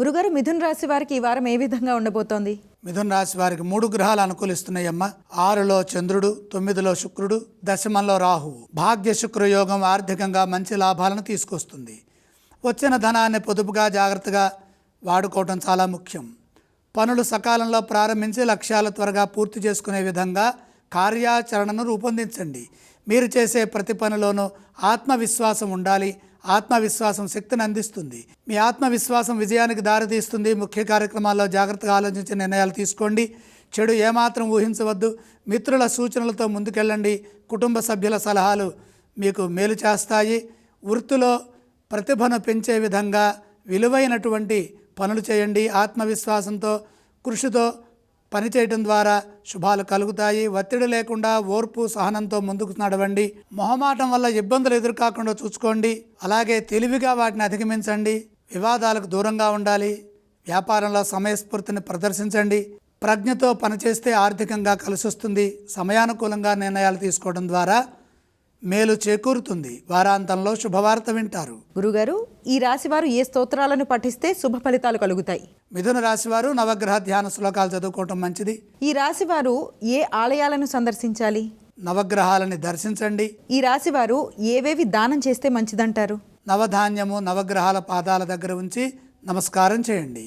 గురుగారు మిథున్ రాశి వారికి ఈ వారం ఏ విధంగా ఉండబోతోంది? మిథున్ రాశి వారికి మూడు గ్రహాలు అనుకూలిస్తున్నాయమ్మ. ఆరులో చంద్రుడు తొమ్మిదిలో శుక్రుడు దశమంలో రాహువు భాగ్య శుక్రయోగం ఆర్థికంగా మంచి లాభాలను తీసుకొస్తుంది. వచ్చిన ధనాన్ని పొదుపుగా జాగ్రత్తగా వాడుకోవటం చాలా ముఖ్యం. పనులు సకాలంలో ప్రారంభించి లక్ష్యాలు త్వరగా పూర్తి చేసుకునే విధంగా కార్యాచరణను రూపొందించండి. మీరు చేసే ప్రతి పనిలోనూ ఆత్మవిశ్వాసం ఉండాలి. ఆత్మవిశ్వాసం శక్తిని అందిస్తుంది. మీ ఆత్మవిశ్వాసం విజయానికి దారితీస్తుంది. ముఖ్య కార్యక్రమాల్లో జాగ్రత్తగా ఆలోచించి నిర్ణయాలు తీసుకోండి. చెడు ఏమాత్రం ఊహించవద్దు. మిత్రుల సూచనలతో ముందుకెళ్ళండి. కుటుంబ సభ్యుల సలహాలు మీకు మేలు చేస్తాయి. వృత్తిలో ప్రతిభను పెంచే విధంగా విలువైనటువంటి పనులు చేయండి. ఆత్మవిశ్వాసంతో కృషితో పనిచేయడం ద్వారా శుభాలు కలుగుతాయి. ఒత్తిడి లేకుండా ఓర్పు సహనంతో ముందుకు నడవండి. మొహమాటం వల్ల ఇబ్బందులు ఎదురుకాకుండా చూసుకోండి. అలాగే తెలివిగా వాటిని అధిగమించండి. వివాదాలకు దూరంగా ఉండాలి. వ్యాపారంలో సమయస్ఫూర్తిని ప్రదర్శించండి. ప్రజ్ఞతో పనిచేస్తే ఆర్థికంగా కలిసొస్తుంది. సమయానుకూలంగా నిర్ణయాలు తీసుకోవడం ద్వారా మేలు చేకూరుతుంది. వారాంతంలో శుభవార్త వింటారు. గురుగారు ఈ రాశి వారు ఏ స్తోత్రాలను పఠిస్తే శుభ ఫలితాలు కలుగుతాయి? మిథున రాశి వారు నవగ్రహ ధ్యాన శ్లోకాలు చదువుకోవటం మంచిది. ఈ రాశి వారు ఏ ఆలయాలను సందర్శించాలి? నవగ్రహాలని దర్శించండి. ఈ రాశి వారు ఏవేవి దానం చేస్తే మంచిదంటారు? నవధాన్యము నవగ్రహాల పాదాల దగ్గర ఉంచి నమస్కారం చేయండి.